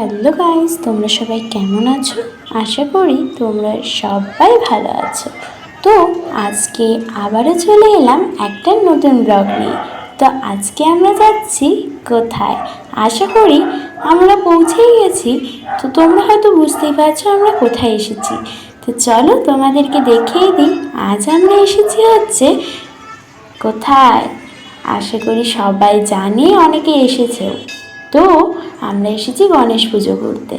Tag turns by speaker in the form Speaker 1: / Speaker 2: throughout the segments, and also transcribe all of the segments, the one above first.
Speaker 1: Hello guys, তোমরা সবাই কেমন আছো? আশা করি তোমরা সবাই ভালো আছো। তো আজকে আবারও চলে এলাম একটা নতুন ব্লগ নিয়ে। তো আজকে আমরা যাচ্ছি কোথায়? আশা করি আমরা পৌঁছেই গেছি। তো তোমরা হয়তো বুঝতেই পারছ আমরা কোথায় এসেছি। তো চলো তোমাদেরকে দেখিয়ে দিই, আজ আমরা এসেছি হচ্ছে কোথায়? আশা করি সবাই জানে, অনেকে এসেছেও। তো আমরা এসেছি গণেশ পুজো করতে।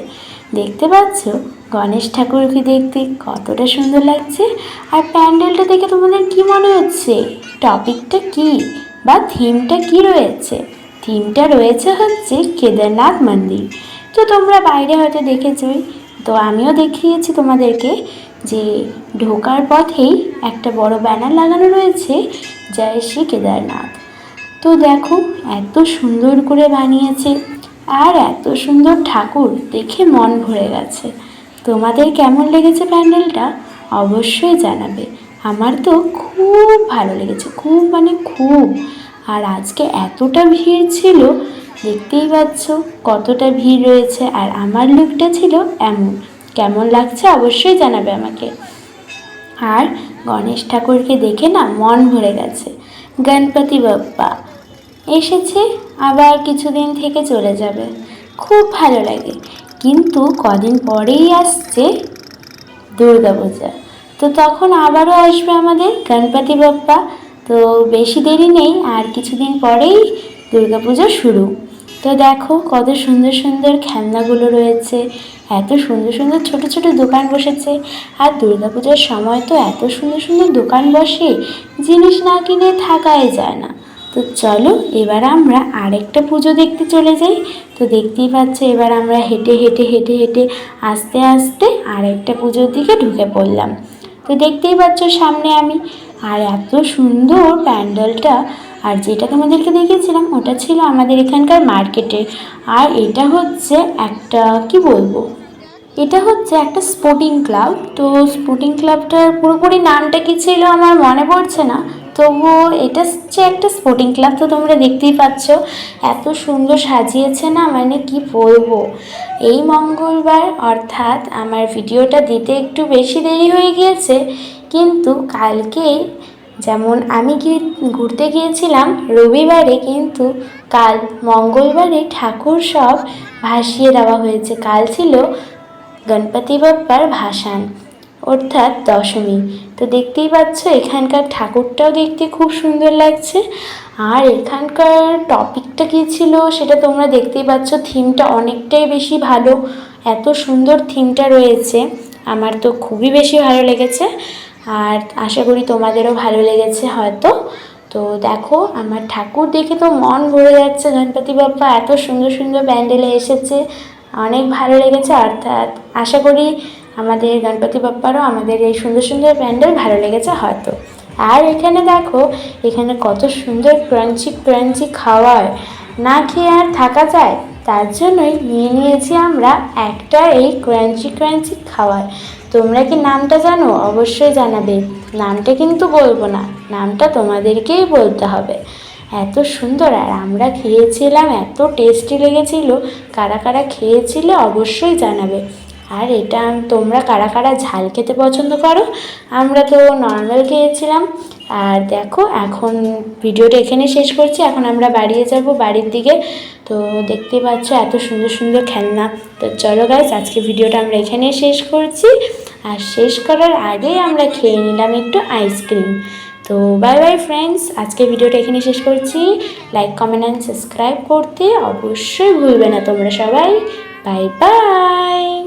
Speaker 1: দেখতে পাচ্ছ, গণেশ ঠাকুরকে দেখতে কতটা সুন্দর লাগছে। আর প্যান্ডেলটা দেখে তোমাদের কি মনে হচ্ছে? টপিকটা কি? বা থিমটা কি রয়েছে? থিমটা রয়েছে হচ্ছে কেদারনাথ মন্দির। তো তোমরা বাইরে হয়তো দেখেছই। তো আমিও দেখিয়েছি তোমাদেরকে যে ঢোকার পথেই একটা বড় ব্যানার লাগানো রয়েছে, জয় শ্রী কেদারনাথ। তো দেখো, এত সুন্দর করে বানিয়েছে। আর এত সুন্দর ঠাকুর দেখে মন ভরে গেছে। তোমাদের কেমন লেগেছে প্যান্ডেলটা অবশ্যই জানাবে। আমার তো খুব ভালো লেগেছে, খুব মানে খুব। আর আজকে এতটা ভিড় ছিল, দেখতেই পাচ্ছ কতটা ভিড় রয়েছে আর আমার লুকটা ছিল এমন। কেমন লাগছে অবশ্যই জানাবে আমাকে। আর গণেশ ঠাকুরকে দেখে না মন ভরে গেছে। গণপতি বাপ্পা এসেছে আবার কিছুদিন থেকে চলে যাবে। খুব ভালো লাগে। কিন্তু কদিন পরেই আসছে দুর্গাপূজা। তো তখন আবারও আসবে আমাদের গণপতি বাপ্পা। তো বেশি দেরি নেই, আর কিছুদিন পরেই দুর্গাপূজা শুরু। তো দেখো কত সুন্দর সুন্দর খেলনাগুলো রয়েছে, এত সুন্দর সুন্দর ছোট ছোট দোকান বসেছে। আর দুর্গাপূজার সময় তো এত সুন্দর সুন্দর দোকান বসে, জিনিস না কিনে থাকাই যায় না। তো চলো, এবার আমরা আরেকটা পুজো দেখতে চলে যাই। তো দেখতেই পাচ্ছ, এবার আমরা হেঁটে হেঁটে হেঁটে হেঁটে আস্তে আস্তে আরেকটা পুজোর দিকে ঢুকে পড়লাম। তো দেখতেই পাচ্ছ সামনে আমি, আর এত সুন্দর প্যান্ডেলটা, আর যেটা তোমাদেরকে দেখেছিলাম ওটা ছিল আমাদের এখানকার মার্কেটে আর এটা হচ্ছে একটা, কি বলব? এটা হচ্ছে একটা স্পোর্টিং ক্লাব। তো স্পোর্টিং ক্লাবটার পুরোপুরি নামটা কি ছিল আমার মনে পড়ছে না। তবুও এটা হচ্ছে একটা স্পোর্টিং ক্লাব তো তোমরা দেখতেই পাচ্ছ। এত সুন্দর সাজিয়েছে না? মানে কি বলব? এই মঙ্গলবার অর্থাৎ আমার ভিডিওটা দিতে একটু বেশি দেরি হয়ে গিয়েছে, কিন্তু কালকেই যেমন আমি কি ঘুরতে গিয়েছিলাম, রবিবারে কিন্তু কাল মঙ্গলবারে ঠাকুর সব ভাসিয়ে দেওয়া হয়েছে। কাল ছিল গণপতি বাপ্পার ভাসান। অর্থাৎ দশমী। তো দেখতেই পাচ্ছ, এখানকার ঠাকুরটাও দেখতে খুব সুন্দর লাগছে। আর এখানকার টপিকটা কী ছিল সেটা তোমরা দেখতেই পাচ্ছ, থিমটা অনেকটাই বেশি ভালো। এত সুন্দর থিমটা রয়েছে, আমার তো খুবই বেশি ভালো লেগেছে। আর আশা করি তোমাদেরও ভালো লেগেছে হয়তো। তো দেখো, আমার ঠাকুর দেখে তো মন ভরে যাচ্ছে, গণপতি বাপ্পা এত সুন্দর সুন্দর প্যান্ডেলে এসেছে, অনেক ভালো লেগেছে। অর্থাৎ আশা করি আমাদের গণপতি বাপ্পারও আমাদের এই সুন্দর সুন্দর প্যান্ডেল ভালো লেগেছে হয়তো। আর এখানে দেখো, এখানে কত সুন্দর ক্রাঞ্চি ক্রাঞ্চি খাওয়ার না খেয়ে আর থাকা যায়, তার জন্যই নিয়ে নিয়েছি আমরা একটা এই ক্রাঞ্চি ক্রাঞ্চি খাওয়ার। তোমরা কি নামটা জানো? অবশ্যই জানাবে। নামটা কিন্তু বলব না, নামটা তোমাদেরকেই বলতে হবে। এত সুন্দর, আর আমরা খেয়েছিলাম, এত টেস্টি লেগেছিল, কারা কারা খেয়েছিলে অবশ্যই জানাবে। আর এটা তোমরা কারা কারা ঝাল খেতে পছন্দ করো? আমরা তো নর্মাল খেয়েছিলাম। আর দেখো, এখন ভিডিওটা এখানে শেষ করছি। এখন আমরা বাড়িয়ে যাব বাড়ির দিকে। তো দেখতে পাচ্ছ এত সুন্দর সুন্দর খেলনা। তো চলো গাইজ আজকে ভিডিওটা আমরা এখানে শেষ করছি। আর শেষ করার আগেই আমরা খেয়ে নিলাম একটু আইসক্রিম তো বাই বাই ফ্রেন্ডস আজকে ভিডিওটা এখানে শেষ করছি। লাইক কমেন্ট অ্যান্ড সাবস্ক্রাইব করতে অবশ্যই ভুলবে না তোমরা সবাই। Bye bye